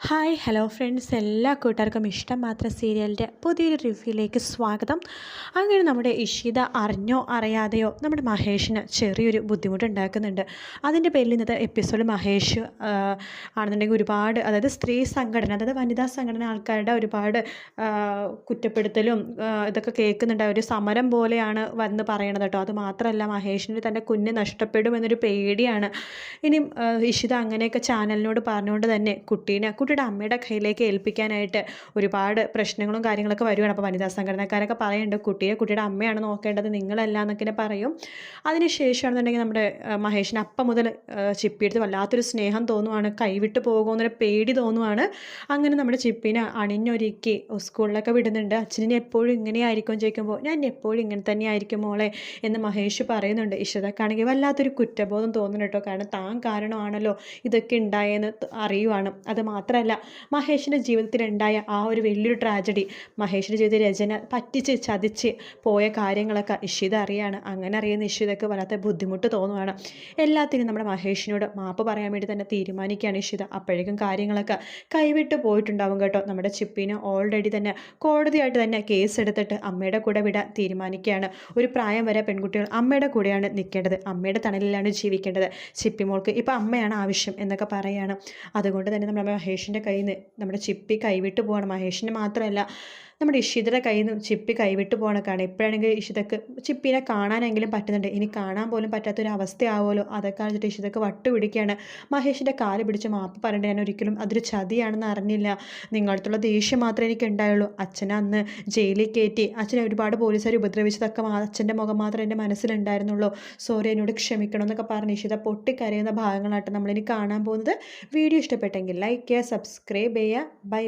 Hi hello friends. എല്ലാ കൂട്ടുകാർക്കും ഇഷ്ടം മാത്രം സീരിയലിന്റെ പുതിയൊരു റിവ്യൂയിലേക്ക് സ്വാഗതം. അങ്ങനെ നമ്മുടെ ഇഷിത അറിഞ്ഞോ അറിയാതെയോ നമ്മുടെ മഹേഷിന് ചെറിയൊരു ബുദ്ധിമുട്ടുണ്ടാക്കുന്നുണ്ട്. അതിന്റെ പേരിൽ ഇന്നത്തെ എപ്പിസോഡ് മഹേഷ് ആണെന്നുണ്ടെങ്കിൽ ഒരുപാട് അതായത് സ്ത്രീ സംഘടന അതായത് വനിതാ സംഘടന ആൾക്കാരുടെ ഒരുപാട് കുറ്റപ്പെടുത്തലും ഇതൊക്കെ കേൾക്കുന്നുണ്ട്. ഒരു സമരം പോലെയാണ് വന്ന് പറയണത് കേട്ടോ. അത് മാത്രമല്ല മഹേഷിന് തന്റെ കുഞ്ഞ് നഷ്ടപ്പെടുമെന്നൊരു പേടിയാണ്. ഇനി ഇഷിത അങ്ങനെയൊക്കെ ചാനലിനോട് പറഞ്ഞുകൊണ്ട് തന്നെ കുട്ടീനെ കുട്ടിയുടെ അമ്മയുടെ കയ്യിലേക്ക് ഏൽപ്പിക്കാനായിട്ട് ഒരുപാട് പ്രശ്നങ്ങളും കാര്യങ്ങളൊക്കെ വരുവാണ്. അപ്പോൾ വനിതാ സംഘടനക്കാരൊക്കെ പറയുന്നുണ്ട് കുട്ടിയെ കുട്ടിയുടെ അമ്മയാണ് നോക്കേണ്ടത് നിങ്ങളല്ല എന്നൊക്കെ പറയും. അതിനുശേഷമാണെന്നുണ്ടെങ്കിൽ നമ്മുടെ മഹേഷിന് അപ്പം മുതൽ ചിപ്പിയെടുത്ത് വല്ലാത്തൊരു സ്നേഹം തോന്നുവാണ് കൈവിട്ട് പോകുമെന്നൊരു പേടി തോന്നുവാണ്. അങ്ങനെ നമ്മുടെ ചിപ്പിനെ അണിഞ്ഞൊരുക്കി സ്കൂളിലൊക്കെ വിടുന്നുണ്ട്. അച്ഛനെ എപ്പോഴും ഇങ്ങനെ ആയിരിക്കും ചോദിക്കുമ്പോൾ ഞാൻ എപ്പോഴും ഇങ്ങനെ തന്നെ ആയിരിക്കും മോളെ എന്ന് മഹേഷ് പറയുന്നുണ്ട്. ഇഷ്ടക്കാണെങ്കിൽ വല്ലാത്തൊരു കുറ്റബോധം തോന്നുന്നു കേട്ടോ. കാരണം താൻ കാരണമാണല്ലോ ഇതൊക്കെ ഉണ്ടായെന്ന് അറിയുവാണ്. അത് മാത്രമല്ല മഹേഷിന്റെ ജീവിതത്തിലുണ്ടായ ആ ഒരു വലിയൊരു ട്രാജഡി മഹേഷിന്റെ ജീവിതത്തിൽ രചന പറ്റിച്ച് ചതിച്ച് പോയ കാര്യങ്ങളൊക്കെ ഇഷിത അറിയാണ്. അങ്ങനെ അറിയുന്ന ഇഷിതയ്ക്ക് വല്ലാത്ത ബുദ്ധിമുട്ട് തോന്നുവാണ്. എല്ലാത്തിനും നമ്മുടെ മഹേഷിനോട് മാപ്പ് പറയാൻ വേണ്ടി തന്നെ തീരുമാനിക്കുകയാണ് ഇഷിത. അപ്പോഴേക്കും കാര്യങ്ങളൊക്കെ കൈവിട്ട് പോയിട്ടുണ്ടാവും കേട്ടോ. നമ്മുടെ ചിപ്പിന് ഓൾറെഡി തന്നെ കോടതിയായിട്ട് തന്നെ കേസ് എടുത്തിട്ട് അമ്മയുടെ കൂടെ വിടാൻ തീരുമാനിക്കുകയാണ്. ഒരു പ്രായം വരെ പെൺകുട്ടികൾ അമ്മയുടെ കൂടെയാണ് നിൽക്കേണ്ടത്. അമ്മയുടെ തണലിലാണ് ജീവിക്കേണ്ടത്. ചിപ്പിമോൾക്ക് ഇപ്പോൾ അമ്മയാണ് ആവശ്യം എന്നൊക്കെ പറയുകയാണ് അതുകൊണ്ട് തന്നെ നമ്മുടെ മഹേഷിന്റെ കയ്യിൽ നിന്ന് നമ്മുടെ ചിപ്പി കൈവിട്ട് പോകണം മഹേഷിന് മാത്രമല്ല നമ്മുടെ ഇഷിതയുടെ കയ്യിൽ നിന്ന് ചിപ്പി കൈവിട്ട് പോകണക്കാണ് ഇപ്പോഴാണെങ്കിൽ ഇഷിതക്ക് ചിപ്പിനെ കാണാനെങ്കിലും പറ്റുന്നുണ്ട്. ഇനി കാണാൻ പോലും പറ്റാത്തൊരു അവസ്ഥയാവുമല്ലോ. അതൊക്കെ വെച്ചിട്ട് ഇഷിതക്ക് വട്ട് പിടിക്കുകയാണ്. മഹേഷിന്റെ കാൽ പിടിച്ച് മാപ്പ് പറയേണ്ട? ഞാൻ ഒരിക്കലും അതൊരു ചതിയാണെന്ന് അറിഞ്ഞില്ല. നിങ്ങളടുത്തുള്ള ദേഷ്യം മാത്രമേ എനിക്ക് ഉണ്ടായുള്ളൂ അച്ഛനെ അന്ന് ജയിലിൽ കയറ്റി അച്ഛനെ ഒരുപാട് പോലീസുകാർ ഉപദ്രവിച്ചതൊക്കെ അച്ഛന്റെ മുഖം മാത്രമേ എന്റെ മനസ്സിലുണ്ടായിരുന്നുള്ളൂ. സോറി എന്നോട് ക്ഷമിക്കണം എന്നൊക്കെ പറഞ്ഞ് ഇഷിത പൊട്ടിക്കരയുന്ന ഭാഗങ്ങളായിട്ട് നമ്മളിനി കാണാൻ പോകുന്നത്. വീഡിയോ ഇഷ്ടപ്പെട്ടെങ്കിൽ ലൈക്ക് ചെയ്യുക സബ്സ്ക്രൈബ് ചെയ്യുക. ബൈ